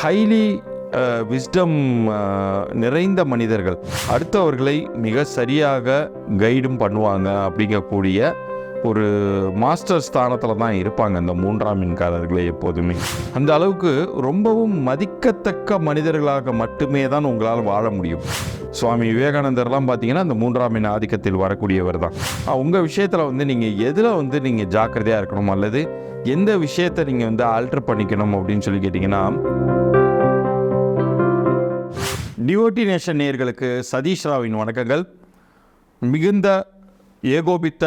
Highly wisdom uh, uh, நிறைந்த மனிதர்கள். அடுத்தவர்களை மிக சரியாக கைடும் பண்ணுவாங்க அப்படிங்கக்கூடிய ஒரு மாஸ்டர் ஸ்தானத்தில் தான் இருப்பாங்க இந்த மூன்றாம் மின்காரர்களே எப்போதுமே. அந்த அளவுக்கு ரொம்பவும் மதிக்கத்தக்க மனிதர்களாக மட்டுமே தான் உங்களால் வாழ முடியும். சுவாமி விவேகானந்தர்லாம் பார்த்தீங்கன்னா அந்த மூன்றாம் மின் ஆதிக்கத்தில் வரக்கூடியவர் தான். உங்கள் விஷயத்தில் வந்து நீங்கள் எதில் வந்து நீங்கள் ஜாக்கிரதையாக இருக்கணும் அல்லது எந்த விஷயத்தை நீங்கள் வந்து ஆல்டர் பண்ணிக்கணும் அப்படின்னு சொல்லி கேட்டிங்கன்னா டிஓடி நேஷன் நேயர்களுக்கு சதீஷ் ராவின் வணக்கங்கள். மிகுந்த ஏகோபித்த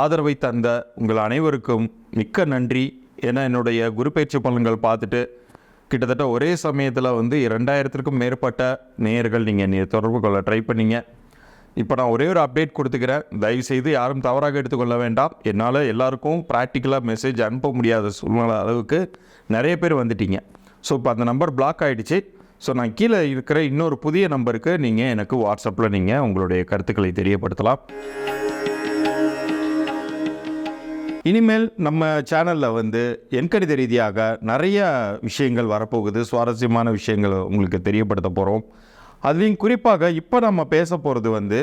ஆதரவை தந்த உங்கள் அனைவருக்கும் மிக்க நன்றி ஏன்னா என்னுடைய குரு பயிற்சி பலன்கள் பார்த்துட்டு கிட்டத்தட்ட ஒரே சமயத்தில் வந்து இரண்டாயிரத்திற்கும் மேற்பட்ட நேயர்கள் நீங்கள் தொடர்பு கொள்ள ட்ரை பண்ணிங்க. இப்போ நான் ஒரே ஒரு அப்டேட் கொடுத்துக்கிறேன். தயவுசெய்து யாரும் தவறாக எடுத்துக்கொள்ள வேண்டாம். என்னால் எல்லாருக்கும் ப்ராக்டிக்கலாக மெசேஜ் அனுப்ப முடியாத சூழ்நிலை அளவுக்கு நிறைய பேர் வந்துட்டீங்க. ஸோ இப்போ அந்த நம்பர் பிளாக் ஆகிடுச்சு ஸோ நான் கீழே இருக்கிற இன்னொரு புதிய நம்பருக்கு நீங்கள் எனக்கு வாட்ஸ்அப்பில் நீங்கள் உங்களுடைய கருத்துக்களை தெரியப்படுத்தலாம். இனிமேல் நம்ம சேனலில் வந்து எண்கணித ரீதியாக நிறைய விஷயங்கள் வரப்போகுது. சுவாரஸ்யமான விஷயங்கள் உங்களுக்கு தெரியப்படுத்த போகிறோம் அதுலேயும் குறிப்பாக இப்போ நம்ம பேச போகிறது வந்து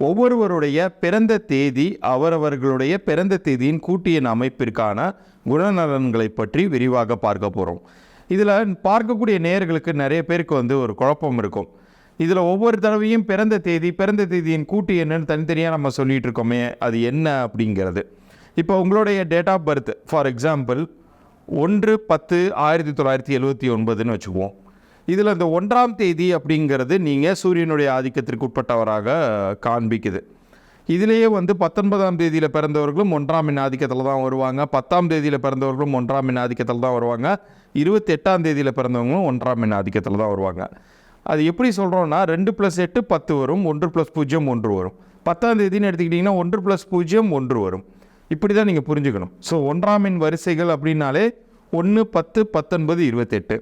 ஒவ்வொருவருடைய பிறந்த தேதி அவரவர்களுடைய பிறந்த தேதியின் கூட்டியின் அமைப்பிற்கான குணநலன்களை பற்றி விரிவாக பார்க்க போகிறோம் இதில் பார்க்கக்கூடிய நேயர்களுக்கு நிறைய பேருக்கு வந்து ஒரு குழப்பம் இருக்கும். இதில் ஒவ்வொரு தடவையும் பிறந்த தேதி பிறந்த தேதியின் கூட்டு என்னன்னு தனித்தனியாக நம்ம சொல்லிகிட்டு இருக்கோமே அது என்ன அப்படிங்கிறது. இப்போ உங்களுடைய date of birth for example ஒன்று பத்து ஆயிரத்தி தொள்ளாயிரத்தி எழுபத்தி ஒன்பதுன்னு வச்சுக்குவோம். இதில் இந்த ஒன்றாம் தேதி அப்படிங்கிறது நீங்கள் சூரியனுடைய ஆதிக்கத்திற்கு உட்பட்டவராக காண்பிக்குது. இதிலேயே வந்து பத்தொன்பதாம் தேதியில் பிறந்தவர்களும் ஒன்றாம் மின் ஆதிக்கத்தில் தான் வருவாங்க. பத்தாம் தேதியில் பிறந்தவர்களும் ஒன்றாம் மின் ஆதிக்கத்தில் தான் வருவாங்க. இருபத்தி எட்டாம் தேதியில் பிறந்தவங்களும் ஒன்றாம் மின் ஆதிக்கத்தில் தான் வருவாங்க. அது எப்படி சொல்கிறோன்னா ரெண்டு ப்ளஸ் எட்டு பத்து வரும் ஒன்று ப்ளஸ் பூஜ்ஜியம் ஒன்று வரும். பத்தாம் தேதின்னு எடுத்துக்கிட்டிங்கன்னா ஒன்று ப்ளஸ் பூஜ்ஜியம் ஒன்று வரும். இப்படி தான் நீங்கள் புரிஞ்சுக்கணும். ஸோ ஒன்றாம் எண் வரிசைகள் அப்படின்னாலே ஒன்று பத்து பத்தொன்பது இருபத்தெட்டு.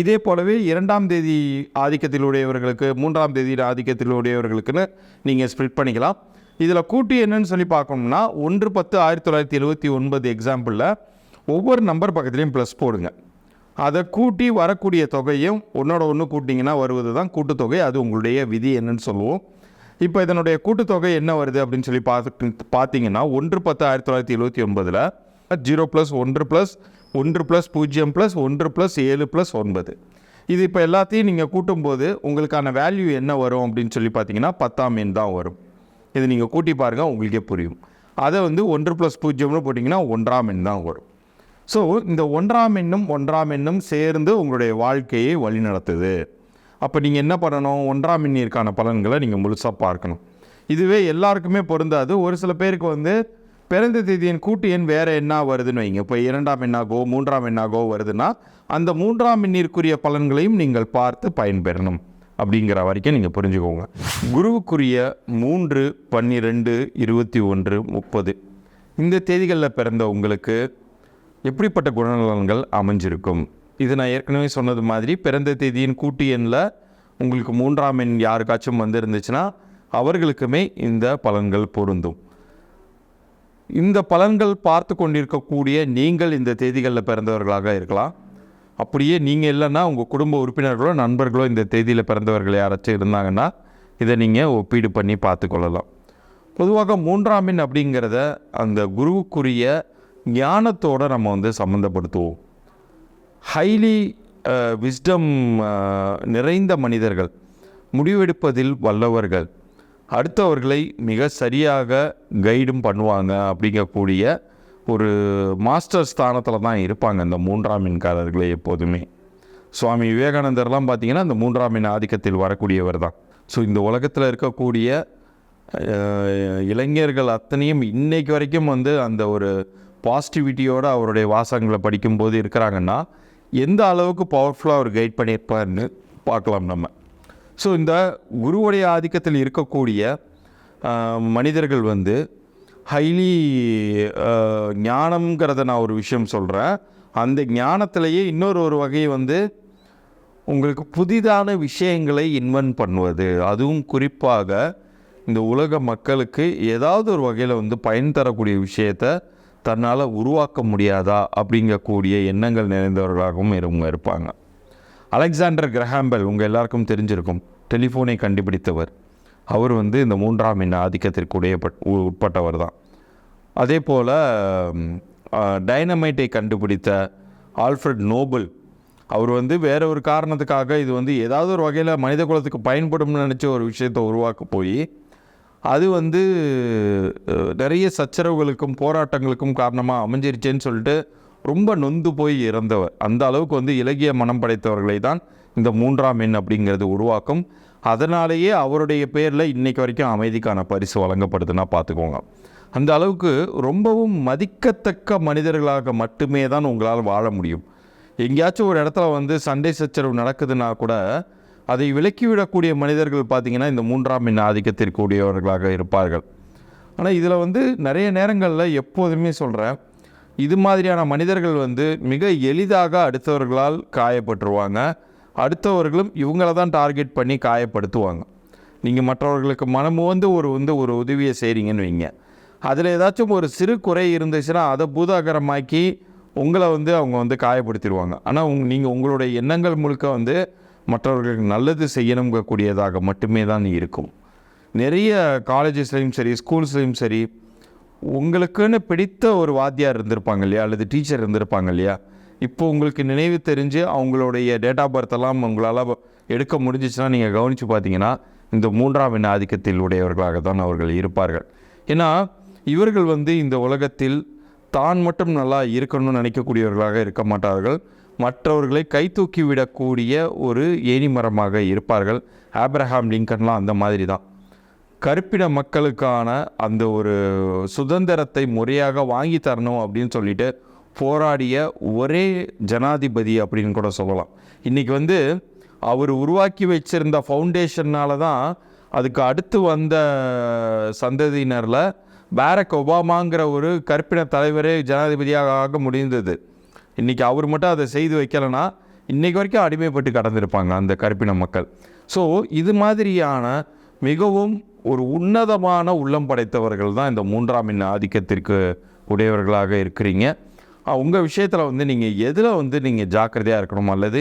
இதே போலவே இரண்டாம் தேதி ஆதிக்கத்தில் உடையவர்களுக்கு மூன்றாம் தேதி ஆதிக்கத்தில் உடையவர்களுக்குன்னு நீங்கள் ஸ்ப்ளிட் பண்ணிக்கலாம். இதில் கூட்டி என்னன்னு சொல்லி பார்க்கணும்னா ஒன்று பத்து ஆயிரத்தி தொள்ளாயிரத்தி எழுபத்தி ஒன்பது எக்ஸாம்பிளில் ஒவ்வொரு நம்பர் பக்கத்துலேயும் ப்ளஸ் போடுங்க. அதை கூட்டி வரக்கூடிய தொகையும் ஒன்றோட ஒன்று கூட்டிங்கன்னா வருவது தான் கூட்டுத்தொகை. அது உங்களுடைய விதி என்னன்னு சொல்லுவோம். இப்போ இதனுடைய கூட்டுத்தொகை என்ன வருது அப்படின்னு சொல்லி பார்த்து பார்த்தீங்கன்னா ஒன்று பத்து ஆயிரத்தி தொள்ளாயிரத்தி எழுபத்தி ஒன்பதில் ஜீரோ ப்ளஸ் ஒன்று ப்ளஸ் ஒன்று ப்ளஸ் பூஜ்ஜியம் ப்ளஸ் ஒன்று ப்ளஸ் ஏழு ப்ளஸ் ஒன்பது. இது இப்போ எல்லாத்தையும் நீங்கள் கூட்டும்போது உங்களுக்கான வேல்யூ என்ன வரும் அப்படின்னு சொல்லி பார்த்தீங்கன்னா பத்தாம் எண் தான் வரும். இது நீங்கள் கூட்டி பாருங்கள் உங்களுக்கே புரியும். அதை வந்து ஒன்று ப்ளஸ் பூஜ்ஜியம்னு போட்டிங்கன்னா ஒன்றாம் எண் தான் வரும். ஸோ இந்த ஒன்றாம் எண்ணும் ஒன்றாம் எண்ணும் சேர்ந்து உங்களுடைய வாழ்க்கையை வழிநடத்துது. அப்போ நீங்கள் என்ன பண்ணணும்? ஒன்றாம் எண்ணிற்கான பலன்களை நீங்கள் முழுசாக பார்க்கணும். இதுவே எல்லாருக்குமே பொருந்தாது. ஒரு சில பேருக்கு வந்து பிறந்த தேதியின் கூட்டு எண் வேறு என்ன வருதுன்னு வைங்க. இப்போ இரண்டாம் எண்ணாகோ மூன்றாம் எண்ணாகோ வருதுன்னா அந்த மூன்றாம் எண்ணிற்குரிய பலன்களையும் நீங்கள் பார்த்து பயன்பெறணும். அப்படிங்கிற வரைக்கும் நீங்கள் புரிஞ்சுக்கோங்க. குருவுக்குரிய மூன்று பன்னிரெண்டு இருபத்தி ஒன்று முப்பது. இந்த தேதிகளில் பிறந்த உங்களுக்கு எப்படிப்பட்ட குணநலன்கள் அமைஞ்சிருக்கும்? இது நான் ஏற்கனவே சொன்னது மாதிரி பிறந்த தேதியின் கூட்டு எண்ணில் உங்களுக்கு மூன்றாம் எண் யாருக்காச்சும் வந்து இருந்துச்சுன்னா அவர்களுக்குமே இந்த பலன்கள் பொருந்தும். இந்த பலன்கள் பார்த்து கொண்டிருக்கக்கூடிய நீங்கள் இந்த தேதிகளில் பிறந்தவர்களாக இருக்கலாம். அப்படியே நீங்கள் இல்லைன்னா உங்கள் குடும்ப உறுப்பினர்களோ நண்பர்களோ இந்த தேதியில் பிறந்தவர்கள் யாராச்சும் இருந்தாங்கன்னா இதை நீங்கள் ஒப்பீடு பண்ணி பார்த்து கொள்ளலாம் பொதுவாக மூன்றாம் எண் அப்படிங்கிறத அந்த குருவுக்குரிய ஞானத்தோடு நம்ம வந்து சம்மந்தப்படுத்துவோம் ஹைலி விஸ்டம் நிறைந்த மனிதர்கள் முடிவெடுப்பதில் வல்லவர்கள் அடுத்தவர்களை மிக சரியாக கைடும் பண்ணுவாங்க அப்படிங்கக்கூடிய ஒரு மாஸ்டர் ஸ்தானத்தில் தான் இருப்பாங்க இந்த மூன்றாம் மின்காரர்களே எப்போதுமே. சுவாமி விவேகானந்தர்லாம் பார்த்தீங்கன்னா இந்த மூன்றாம் மின் ஆதிக்கத்தில் வரக்கூடியவர் தான். ஸோ இந்த உலகத்தில் இருக்கக்கூடிய இளைஞர்கள் அத்தனையும் இன்றைக்கு வரைக்கும் வந்து அந்த ஒரு பாசிட்டிவிட்டியோடு அவருடைய வாசகங்களை படிக்கும்போது இருக்கிறாங்கன்னா எந்த அளவுக்கு பவர்ஃபுல்லாக அவர் கைட் பண்ணியிருப்பார்னு பார்க்கலாம் நம்ம. ஸோ இந்த குருவுடைய ஆதிக்கத்தில் இருக்கக்கூடிய மனிதர்கள் வந்து ஹைலி ஞானம்ங்கிறத நான் ஒரு விஷயம் சொல்கிறேன் அந்த ஞானத்திலேயே இன்னொரு ஒரு வகை வந்து உங்களுக்கு புதிதான விஷயங்களை இன்வென்ட் பண்ணுவது. அதுவும் குறிப்பாக இந்த உலக மக்களுக்கு ஏதாவது ஒரு வகையில் வந்து பயன் தரக்கூடிய விஷயத்த தன்னால் உருவாக்க முடியாதா அப்படிங்கக்கூடிய எண்ணங்கள் நிறைந்தவர்களாகவும் இவங்க இருப்பாங்க. அலெக்சாண்டர் கிரஹாம்பல் உங்கள் எல்லாருக்கும் தெரிஞ்சிருக்கும் டெலிஃபோனை கண்டுபிடித்தவர். அவர் வந்து இந்த மூன்றாம் எண்ண ஆதிக்கத்திற்கு உடையப்பட் உ- உட்பட்டவர் தான். அதே போல் டைனமைட்டை கண்டுபிடித்த ஆல்ஃப்ரட் நோபல் அவர் வந்து வேற ஒரு காரணத்துக்காக இது வந்து ஏதாவது ஒரு வகையில் மனித குலத்துக்கு பயன்படும்னு நினச்ச ஒரு விஷயத்தை உருவாக்க போய் அது வந்து நிறைய சச்சரவுகளுக்கும் போராட்டங்களுக்கும் காரணமாக அமைஞ்சிருச்சேன்னு சொல்லிட்டு ரொம்ப நொந்து போய் இறந்தவர். அந்த அளவுக்கு வந்து இலகிய மனம் படைத்தவர்களை தான் இந்த மூன்றாம் எண் அப்படிங்கிறது உருவாக்கும். அதனாலேயே அவருடைய பேரில் இன்றைக்கு வரைக்கும் அமைதிக்கான பரிசு வழங்கப்படுதுன்னா பார்த்துக்கோங்க. அந்த அளவுக்கு ரொம்பவும் மதிக்கத்தக்க மனிதர்களாக மட்டுமே தான் உங்களால் வாழ முடியும். எங்கேயாச்சும் ஒரு இடத்துல வந்து சண்டை சச்சரவு நடக்குதுன்னா கூட அதை விலக்கிவிடக்கூடிய மனிதர்கள் பார்த்தீங்கன்னா இந்த மூன்றாம் எண் ஆதிக்கத்திற்குரியவர்களாக இருப்பார்கள். ஆனால் இதில் வந்து நிறைய நேரங்களில் எப்போதுமே சொல்கிறேன் இது மாதிரியான மனிதர்கள் வந்து மிக எளிதாக அடுத்தவர்களால் காயப்பட்டுருவாங்க. அடுத்தவர்களும் இவங்கள தான் டார்கெட் பண்ணி காயப்படுத்துவாங்க. நீங்கள் மற்றவர்களுக்கு மனமு வந்து ஒரு வந்து ஒரு உதவியை செய்கிறீங்கன்னு வைங்க. அதில் ஏதாச்சும் ஒரு சிறு குறை இருந்துச்சுன்னா அதை பூதாகரமாக்கி உங்களை வந்து அவங்க வந்து காயப்படுத்திடுவாங்க. ஆனால் உங் நீங்கள் உங்களுடைய எண்ணங்கள் முழுக்க வந்து மற்றவர்களுக்கு நல்லது செய்யணுங்கக்கூடியதாக மட்டுமே தான் இருக்கும். நிறைய காலேஜஸ்லேயும் சரி ஸ்கூல்ஸ்லேயும் சரி உங்களுக்குன்னு பிடித்த ஒரு வாத்தியார் இருந்திருப்பாங்க இல்லையா? அல்லது டீச்சர் இருந்திருப்பாங்க இல்லையா? இப்போ உங்களுக்கு நினைவு தெரிஞ்சு அவங்களுடைய டேட் ஆஃப் பர்த் எல்லாம் உங்களால் எடுக்க முடிஞ்சிச்சுன்னா நீங்கள் கவனித்து பார்த்தீங்கன்னா இந்த மூன்றாம் எண்ண ஆதிக்கத்தில் உடையவர்களாக தான் அவர்கள் இருப்பார்கள். ஏன்னா இவர்கள் வந்து இந்த உலகத்தில் தான் மட்டும் நல்லா இருக்கணும்னு நினைக்கக்கூடியவர்களாக இருக்க மாட்டார்கள். மற்றவர்களை கை தூக்கி விடக்கூடிய ஒரு ஏணிமரமாக இருப்பார்கள். ஆப்ரஹாம் லிங்கன்லாம் அந்த மாதிரி தான் கருப்பின மக்களுக்கான அந்த ஒரு சுதந்திரத்தை முறையாக வாங்கி தரணும் அப்படின்னு சொல்லிட்டு போராடிய ஒரே ஜனாதிபதி அப்படின்னு கூட சொல்லலாம். இன்றைக்கி வந்து அவர் உருவாக்கி வச்சிருந்த ஃபவுண்டேஷன்னால தான் அதுக்கு அடுத்து வந்த சந்ததியினரில் பேரக் ஒபாமாங்கிற ஒரு கற்பின தலைவரே ஜனாதிபதியாக ஆக முடிந்தது. இன்றைக்கி அவர் மட்டும் அதை செய்து வைக்கலைன்னா இன்றைக்கு வரைக்கும் அடிமைப்பட்டு கடந்திருப்பாங்க அந்த கருப்பின மக்கள். ஸோ இது மாதிரியான மிகவும் ஒரு உன்னதமான உள்ளம் படைத்தவர்கள் தான் இந்த மூன்றாம் எண் ஆதிக்கத்திற்கு உடையவர்களாக இருக்கிறீங்க. உங்கள் விஷயத்தில் வந்து நீங்கள் எதில் வந்து நீங்கள் ஜாக்கிரதையாக இருக்கணும்? அல்லது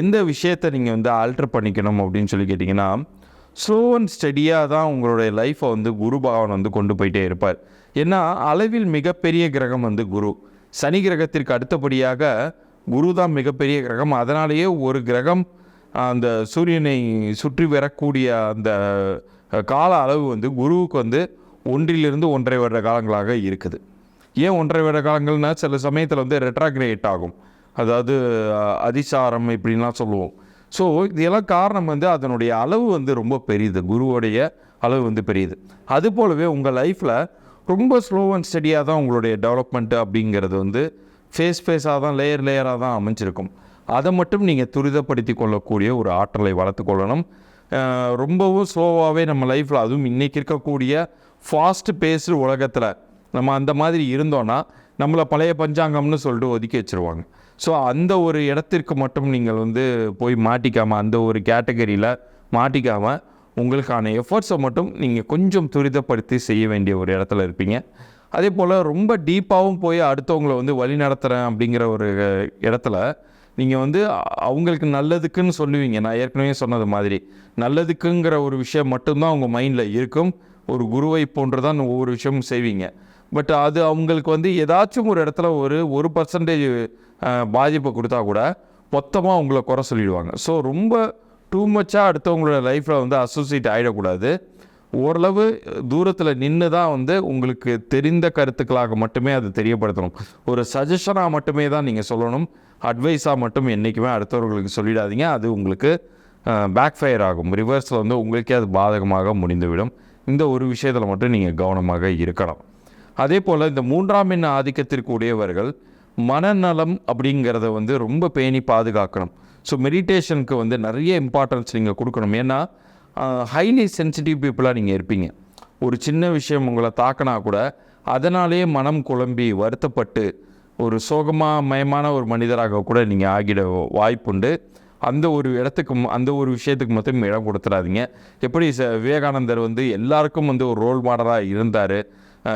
எந்த விஷயத்தை நீங்கள் வந்து ஆல்ட்ரு பண்ணிக்கணும் அப்படின்னு சொல்லி கேட்டிங்கன்னா ஸ்லோ அண்ட் ஸ்டடியாக தான் உங்களுடைய லைஃப்பை வந்து குரு பகவான் வந்து கொண்டு போயிட்டே இருப்பார். ஏன்னா அளவில் மிகப்பெரிய கிரகம் வந்து குரு. சனி கிரகத்திற்கு அடுத்தபடியாக குரு தான் மிகப்பெரிய கிரகம். அதனாலேயே ஒரு கிரகம் அந்த சூரியனை சுற்றி வரக்கூடிய அந்த கால அளவு வந்து குருவுக்கு வந்து ஒன்றிலிருந்து ஒன்றரை வருட காலங்களாக இருக்குது. ஏன் ஒன்றரை வருட காலங்கள்னா சில சமயத்தில் வந்து ரெட்ராக்ரேட் ஆகும். அதாவது அதிசாரம் இப்படின்லாம் சொல்லுவோம். ஸோ இதெல்லாம் காரணம் வந்து அதனுடைய அளவு வந்து ரொம்ப பெரியது. குருவோடைய அளவு வந்து பெரியது. அது போலவே உங்கள் லைஃப்பில் ரொம்ப ஸ்லோ அண்ட் ஸ்டடியாக தான் உங்களுடைய டெவலப்மெண்ட்டு அப்படிங்கிறது வந்து ஃபேஸ் ஃபேஸாக தான் லேயர் லேயராக தான் அமைஞ்சிருக்கும். அதை மட்டும் நீங்கள் துரிதப்படுத்தி கொள்ளக்கூடிய ஒரு ஆற்றலை வளர்த்துக்கொள்ளணும் ரொம்பவும் ஸ்லோவாகவே நம்ம லைஃப்பில் அதுவும் இன்றைக்கி இருக்கக்கூடிய ஃபாஸ்ட் பேஸ்டு உலகத்தில் நம்ம அந்த மாதிரி இருந்தோன்னா நம்மளை பழைய பஞ்சாங்கம்னு சொல்லிட்டு ஒதுக்கி வச்சுருவாங்க. ஸோ அந்த ஒரு இடத்திற்கு மட்டும் நீங்கள் வந்து போய் மாட்டிக்காமல் அந்த ஒரு கேட்டகரியில் மாட்டிக்காமல் உங்களுக்கான எஃபர்ட்ஸை மட்டும் நீங்கள் கொஞ்சம் துரிதப்படுத்தி செய்ய வேண்டிய ஒரு இடத்துல இருப்பீங்க. அதே போல் ரொம்ப டீப்பாகவும் போய் அடுத்தவங்களை வந்து வழி நடத்துகிறேன் அப்படிங்கிற ஒரு இடத்துல நீங்கள் வந்து அவங்களுக்கு நல்லதுக்குன்னு சொல்லுவீங்க. நான் ஏற்கனவே சொன்னது மாதிரி. நல்லதுக்குங்கிற ஒரு விஷயம் மட்டும்தான் உங்கள் மைண்டில் இருக்கும். ஒரு குருவை போன்று தான் ஒவ்வொரு விஷயமும் செய்வீங்க. பட் அது அவங்களுக்கு வந்து ஏதாச்சும் ஒரு இடத்துல ஒரு ஒரு பர்சன்டேஜ் பாதிப்பை கொடுத்தா கூட மொத்தமாக அவங்கள குறை சொல்லிடுவாங்க. ஸோ ரொம்ப டூ மச்சாக அடுத்தவங்களோட லைஃப்பில் வந்து அசோசியேட் ஆகிடக்கூடாது ஓரளவு தூரத்தில் நின்று தான் வந்து உங்களுக்கு தெரிந்த கருத்துக்களாக மட்டுமே அது தெரியப்படுத்தணும். ஒரு சஜஷனாக மட்டுமே தான் நீங்கள் சொல்லணும். அட்வைஸாக மட்டும் என்றைக்குமே அடுத்தவர்களுக்கு சொல்லிடாதீங்க. அது உங்களுக்கு பேக் ஃபயர் ஆகும். ரிவர்ஸில் வந்து உங்களுக்கே அது பாதகமாக முடிந்துவிடும். இந்த ஒரு விஷயத்தில் மட்டும் நீங்கள் கவனமாக இருக்கலாம் அதே போல் இந்த மூன்றாம் எண்ண ஆதிக்கத்திற்கு உடையவர்கள் மனநலம் அப்படிங்கிறத வந்து ரொம்ப பேணி பாதுகாக்கணும். ஸோ மெடிடேஷனுக்கு வந்து நிறைய இம்பார்ட்டன்ஸ் நீங்கள் கொடுக்கணும். ஏன்னா ஹைலி சென்சிட்டிவ் பீப்புளாக நீங்கள் இருப்பீங்க. ஒரு சின்ன விஷயம் உங்களை தாக்கினா கூட அதனாலேயே மனம் குழம்பி வருத்தப்பட்டு ஒரு சோகமாக மயமான ஒரு மனிதராக கூட நீங்கள் ஆகிட வாய்ப்புண்டு. அந்த ஒரு இடத்துக்கு ம- அந்த ஒரு விஷயத்துக்கு மட்டும் இடம் கொடுத்துடாதீங்க. எப்படி ச விவேகானந்தர் வந்து எல்லாருக்கும் வந்து ஒரு ரோல் மாடலாக இருந்தார்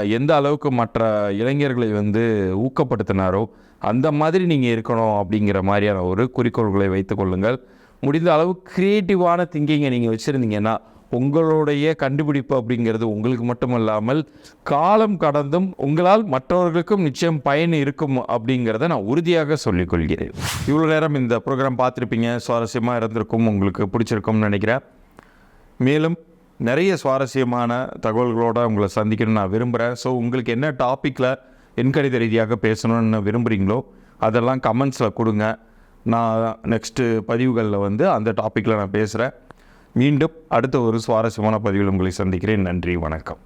எந்த அளவுக்கு மற்ற இளைஞர்களை வந்து ஊக்கப்படுத்தினாரோ அந்த மாதிரி நீங்கள் இருக்கணும் அப்படிங்கிற மாதிரியான ஒரு குறிக்கோள்களை வைத்துக்கொள்ளுங்கள் முடிந்த அளவு க்ரியேட்டிவான திங்கிங்கை நீங்கள் வச்சுருந்தீங்கன்னா உங்களுடைய கண்டுபிடிப்பு அப்படிங்கிறது உங்களுக்கு மட்டுமல்லாமல் காலம் கடந்தும் உங்களால் மற்றவர்களுக்கும் நிச்சயம் பயன் இருக்கும் அப்படிங்கிறத நான் உறுதியாக சொல்லிக்கொள்கிறேன் இவ்வளோ நேரம் இந்த ப்ரோக்ராம் பார்த்துருப்பீங்க. சுவாரஸ்யமாக இருந்திருக்கும் உங்களுக்கு பிடிச்சிருக்கும்னு நினைக்கிறேன். மேலும் நிறைய சுவாரஸ்யமான தகவல்களோடு உங்களை சந்திக்கணும்னு நான் விரும்புகிறேன் ஸோ உங்களுக்கு என்ன டாப்பிக்கில் எண்கணித ரீதியாக பேசணும்னு விரும்புகிறீங்களோ அதெல்லாம் கமெண்ட்ஸில் கொடுங்க. நான் நெக்ஸ்ட்டு பதிவுகளில் வந்து அந்த டாப்பிக்கில் நான் பேசுகிறேன் மீண்டும் அடுத்த ஒரு சுவாரஸ்யமான பதிவில் உங்களை சந்திக்கிறேன். நன்றி வணக்கம்.